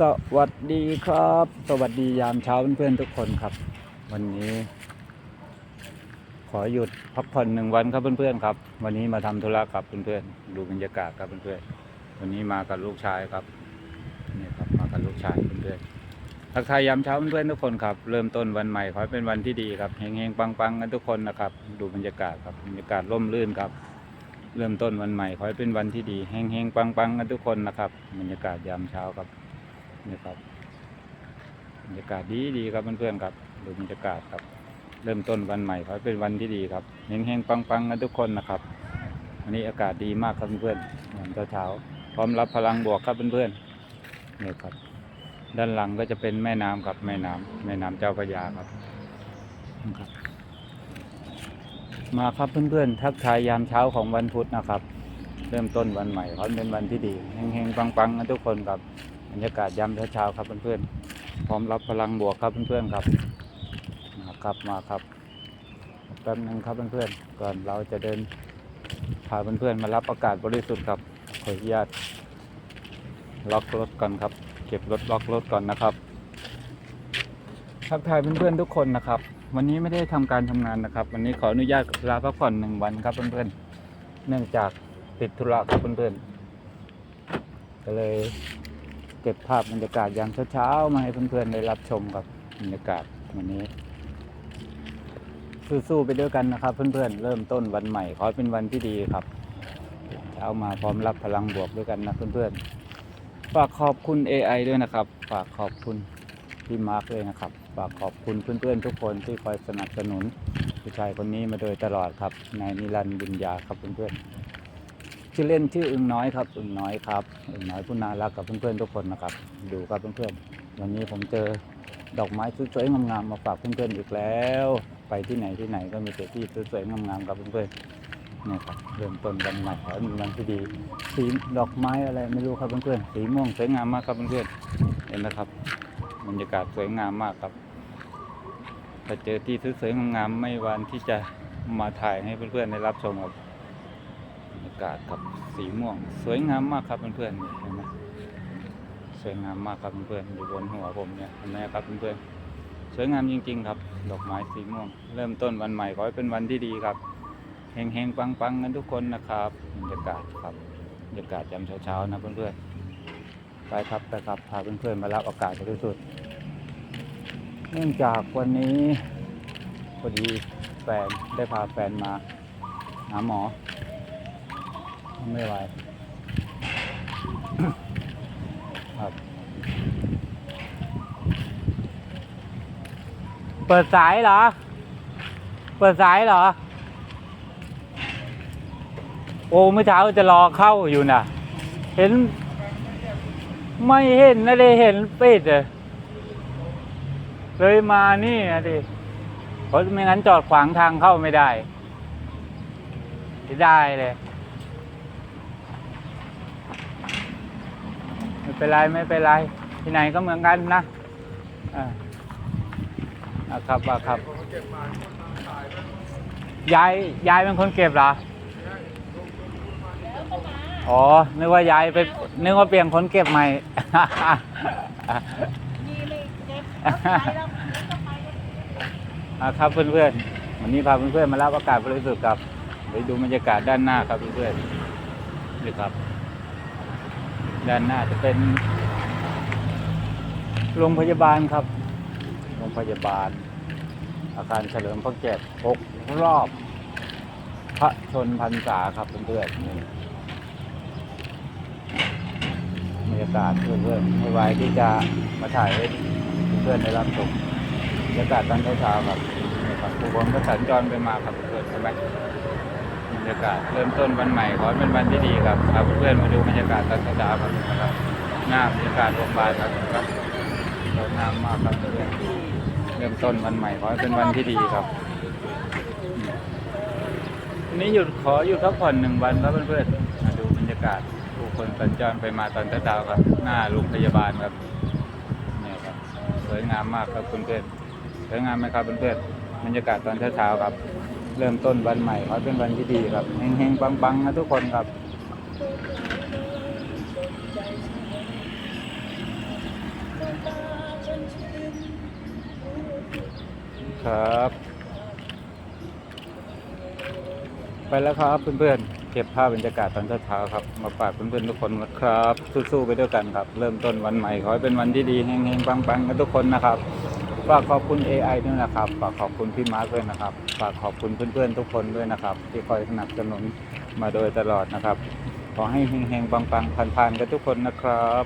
สวัสดีครับ สวัสดียามเช้าเพื่อนๆทุกคนครับ วันนี้ ขอหยุดพักผ่อนหนึ่งวันครับเพื่อนๆครับ วันนี้มาทำธุระกับเพื่อนๆดูบรรยากาศครับเพื่อนๆวันนี้มากับลูกชายครับนี่ครับมากับลูกชายเพื่อนๆทักทายยามเช้าเพื่อนๆทุกคนครับเริ่มต้นวันใหม่ขอให้เป็นวันที่ดีครับเฮงๆปังๆกันทุกคนนะครับ ดูบรรยากาศครับบรรยากาศร่มรื่นครับเริ่มต้นวันใหม่ขอให้เป็นวันที่ดีเฮงๆปังๆกันทุกคนนะครับบรรยากาศยามเช้าครับ นี่ครับบรรยากาศดีดีครับเพื่อนๆครับดูบรรยากาศครับ เริ่มต้นวันใหม่ขอให้เป็นวันที่ดีครับเฮงๆปังๆกันทุกคนนะครับวันนี้อากาศดีมากครับเพื่อนๆยามเช้าๆพร้อมรับพลังบวกครับเพื่อนๆนี่ครับ ด้านหลังก็จะเป็นแม่น้ำครับแม่น้ำแม่น้ำเจ้าพระยาครับครับ มาครับเพื่อนๆทักทายยามเช้าของวันพุธนะครับ เริ่มต้นวันใหม่ขอให้เป็นวันที่ดีเฮงๆปังๆกันทุกคนครับ รรยากาศยามเช้าๆครับเพื่อนๆพร้อมรับพลังบวกครับเพื่อนๆครับมาครับมาครับแป๊บนึงครับเพื่อนๆก่อนเราจะเดินพาเพื่อนๆมารับอากาศบริสุทธิ์ครับขออนุญาตล็อกรถก่อนครับ เก็บรถล็อกรถก่อนนะครับทักทายเพื่อนๆทุกคนนะครับ วันนี้ไม่ได้ทำการทำงานนะครับ วันนี้ขออนุญาตลาพักผ่อนหนึ่งวันครับเพื่อนๆเนื่องจากติดธุระครับเพื่อนๆก็เลย เก็บภาพบรรยากาศยามเช้าๆมาให้เพื่อนๆได้รับชมกับบรรยากาศวันนี้ สู้ๆไปด้วยกันนะครับ เพื่อนๆเริ่มต้นวันใหม่ขอเป็นวันที่ดีครับ เช้ามาพร้อมรับพลังบวกด้วยกันนะเพื่อนๆฝากขอบคุณ AI ด้วยนะครับ ฝากขอบคุณพี่มาร์คเลยนะครับ ฝากขอบคุณเพื่อนๆทุกคนที่คอยสนับสนุนผู้ชายคนนี้มาโดยตลอดครับนายนิรันดร์บุญญาครับเพื่อนๆ ชื่อเล่นชื่ออึงน้อยครับ อึงน้อยครับอึงน้อยผู้น่ารักกับเพื่อนๆทุกคนนะครับ ดูครับเพื่อนๆวันนี้ผมเจอดอกไม้สวยๆงามๆมาฝากเพื่อนๆอีกแล้ว ไปที่ไหนที่ไหนก็มีแต่ที่สวยๆงามๆครับเพื่อนๆนี่ครับเริ่มต้นวันใหม่ขอให้เป็นวันที่ดีสีดอกไม้อะไรไม่รู้ครับเพื่อนๆสีม่วงสวยงามมากครับเพื่อนๆเห็นนะครับบรรยากาศสวยงามมากครับถ้าเจอที่สวยๆงามๆไม่วันที่จะมาถ่ายให้เพื่อนๆได้รับชมครับ บรรยากาศครับสีม่วง สวยงามมากครับเพื่อนๆเห็นไหมสวยงามมากครับเพื่อนๆอยู่บนหัวผมเนี่ยเห็นไหมครับเพื่อนๆสวยงามจริง ๆ ครับ ดอกไม้สีม่วง เริ่มต้นวันใหม่ขอให้เป็นวันที่ดีครับเฮงๆปังๆกันทุกคนนะครับบรรยากาศครับบรรยากาศยามเช้าๆนะเพื่อนๆไปครับไปครับพาเพื่อนๆมารับอากาศบริสุทธิ์เนื่องจากวันนี้พอดีแฟนได้พาแฟนมาหาหมอ ไม่ไหวครับ เปิดสายเหรอ เปิดสายเหรอ โอ้เมื่อเช้าจะรอเข้าอยู่น่ะเห็น ไม่เห็นนะเลยเห็นปิดเลยเลยมานี่นะดิเพราะไม่งั้นจอดขวางทางเข้าไม่ได้ได้เลย ไม่ เป็นไรไม่เป็นไร ที่ไหนก็เหมือนกันนะอ่าอะครับอะครับยายยายเป็นคนเก็บเหรออ๋อ นึกว่ายายไป นึกว่าเปลี่ยนคนเก็บใหม่ดีเลยเก็บเอาไปแล้วก็ไปอะครับเพื่อนๆ วันนี้พาเพื่อนๆมารับอากาศบริสุทธิ์ครับ ไปดูบรรยากาศด้านหน้าครับเพื่อนๆนี่ครับ ด้านหน้าจะเป็น โรงพยาบาลครับ โรงพยาบาล อาคารเฉลิมพระเกียรติหกรอบ พระชนพรรษาครับเพื่อนๆนี่บรรยากาศเพื่อนๆไม่ไหวที่จะมาถ่ายให้เพื่อนๆได้รับชมบรรยากาศตอนเช้าๆครับ ผู้คนก็สัญจรไปมาครับเพื่อนใช่ไหม รยากาศเริ่มต้นวันใหม่ขอเป็นวันที่ดีครับพาเพื่อนมาดูบรรยากาศตอนเช้าครับนะครับหน้าบรรยากาศโรงพยาบาลครับครับสวยงามมากครับเพื่อนเริ่มต้นวันใหม่ขอเป็นวันที่ดีครับวันนี้หยุดขอหยุดพักผ่อนหนึ่งวันครับเพื่อนๆมาดูบรรยากาศผู้คนสัญจรไปมาตอนเช้าครับ หน้าโรงพยาบาลครับเนี่ยครับสวยงามมากครับเพื่อนๆสวยงามไหมครับเพื่อนๆบรรยากาศตอนเช้าๆครับ เริ่มต้นวันใหม่ขอเป็นวันที่ดีครับเฮงๆปังๆนะทุกคนครับครับ ไปแล้วครับเพื่อนๆ เก็บภาพบรรยากาศตอนเช้าๆครับ มาฝากเพื่อนๆทุกคนนะครับ สู้ๆไปด้วยกันครับ เริ่มต้นวันใหม่ขอให้เป็นวันที่ดีเฮงๆปังๆกันทุกคนนะครับ ฝากขอบคุณ AI ด้วยนะครับ ฝากขอบคุณพี่มาร์คด้วยนะครับ ฝากขอบคุณเพื่อนๆทุกคนด้วยนะครับ ที่คอยสนับสนุนมาโดยตลอดนะครับ ขอให้เฮงๆปังๆผ่านๆกันทุกคนนะครับ